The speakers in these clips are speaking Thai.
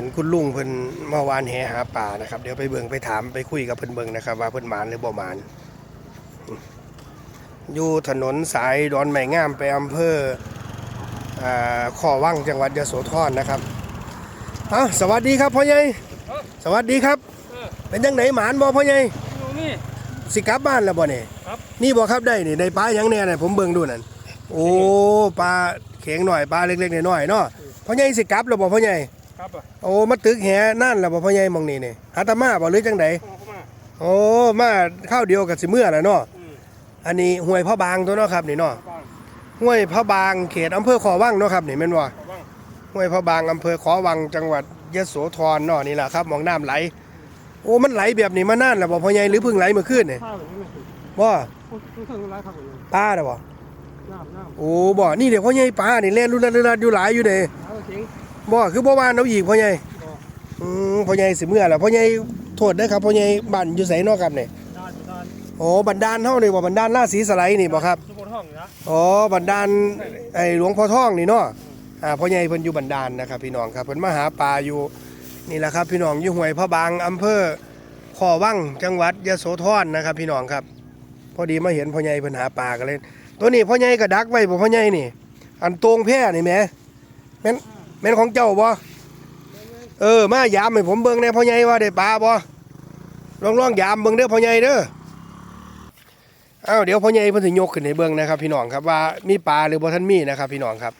ห็นคุณลุงเพิ่นเมื่อวานแหหาป่านะครับเดี๋ยวไปเบิ่งไปถามไปคุยกับเพิ่นเบิ่งนะครับ ว่าเพิ่นหมานหรือบ่หมานอยู่ถนนสายดอนไม้งามไปอำเภออ่าขอวังจังหวัดยโสธรนะครับเอ้าสวัสดีครับพ่อใหญ่สวัสดีครับเออเป็นจังไหนหมานบ่พ่อใหญ่อยู่นี่สิกลับบ้านแล้วบ่เนี่ยครับนี่บ่ครับได้นี่ในปลาหยังแน่น่ะผมเบิ่งดูนั่นโอ้ปลาเข็งหน่อยปลาเล็กๆน้อยๆเนาะพ่อใหญ่สิกลับแล้วบ่พ่อใหญ่ ครับอะโอ้มาตึกแหนั่นแล้วบ่พ่อใหญ่หมองนี่นี่หาตามาบ่หรือจังไดเข้ามาโอ้มาข้าวเดียวกับสิเมื่อแล้วเนาะอืมอันนี้ห้วยพระบางตัวเนาะครับนี่เนาะบ้านห้วยพระบางเขตอำเภอขอวังเนาะครับนี่แม่นบ่เข้าบ้างห้วยพระบางอำเภอขอวังจังหวัดยโสธรเนาะนี่แหละครับหมองน้ำไหล โอ้มันไหลแบบนี้มานานแล้วบ่พ่อใหญ่หรือเพิ่งไหลเมื่อคืนนี่ข้าวแบบนี้ไม่ถูกบ่ต้องต้องร้ายครับผมปลาน่ะบ่น้ำน้ำโอ้บ่นี่เดี๋ยวพ่อใหญ่ปลานี่แล่นรุนรัดอยู่หลายอยู่เด้เอาเข็ง บ่คือบ่วานเอาอีกพ่อใหญ่บ่อืมพ่อใหญ่สิเมื่อแล้วพ่อใหญ่โทษเด้อครับพ่อใหญ่บ้านอยู่ไสเนาะครับนี่ด้านด้านโอ้บันดาลเฮานี่บ่บันดาลราศีสไลด์นี่บ่ครับสมุนห้องนะอ๋อบันดาลไอ้หลวงพ่อทองนี่เนาะอ่าพ่อใหญ่เพิ่นอยู่บันดาลนะครับพี่น้องครับเพิ่นมาหาปลาอยู่นี่แหละครับ พี่น้องอยู่ห้วยพระบางอำเภอขอวังจังหวัดยโสธรนะครับ พี่น้องครับ พอดีมาเห็นพ่อใหญ่เพิ่นหาปลากันเลย ตัวนี้พ่อใหญ่ก็ดักไว้บ่พ่อใหญ่นี่ อันโตงแพร่นี่แหมแม่น แม่นของเจ้าบ่เออมายามให้ผมเบิ่งแหน่พ่อใหญ่ว่าได้ปลาบ่ลองลองยามเบิ่งเด้อพ่อใหญ่เด้ออ้าวเดี๋ยวพ่อใหญ่เพิ่นสิยกขึ้นให้เบิ่งนะครับ พี่น้องครับว่ามีปลาหรือบ่ทันมีนะครับ พี่น้องครับ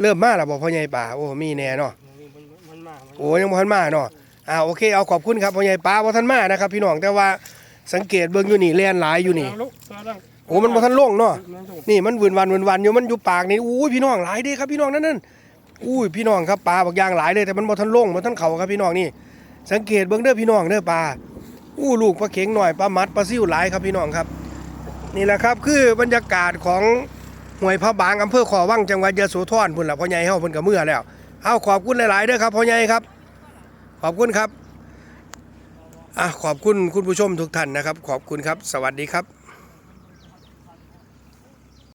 เริ่มมาแล้วบ่พ่อใหญ่ปลาโอ้มีแน่เนาะมันมันมาโอ้ยังบ่ทันมาเนาะอ่าโอเคเอาขอบคุณครับพ่อใหญ่ปลาบ่ทันมานะครับ พี่น้องแต่ว่าสังเกตเบิ่งอยู่นี่แล่นหลายอยู่นี่ลุกตัวดังโอ้มันบ่ทันลงเนาะมันถูกนี่มันวืนวันวืนวันอยู่มันอยู่ปากนี่อู้ยพี่น้องหลายเด้ครับพี่น้องนั่นนั่น อู้ยพี่น้องครับปลาบักอย่างหลายเลยแต่มันบ่ทันลงบ่ทันเข่าครับพี่น้องนี่สังเกตเบิ่งเด้อพี่น้องเด้อปลาอู้ลูกปลาเข็งหน่อยปลามัดปลาซิ่วหลายครับพี่น้องครับ นี่แหละครับคือบรรยากาศของห้วยพระบางอำเภอขอวังจังหวัดยะโสธรพุ่นละพ่อใหญ่เฮาพิ่นก็เมื่อแล้วเอาขอบคุณหลายๆเด้อครับพ่อใหญ่ครับ ขอบคุณครับอะขอบคุณคุณผู้ชมทุกท่านนะครับ ขอบคุณครับ สวัสดีครับ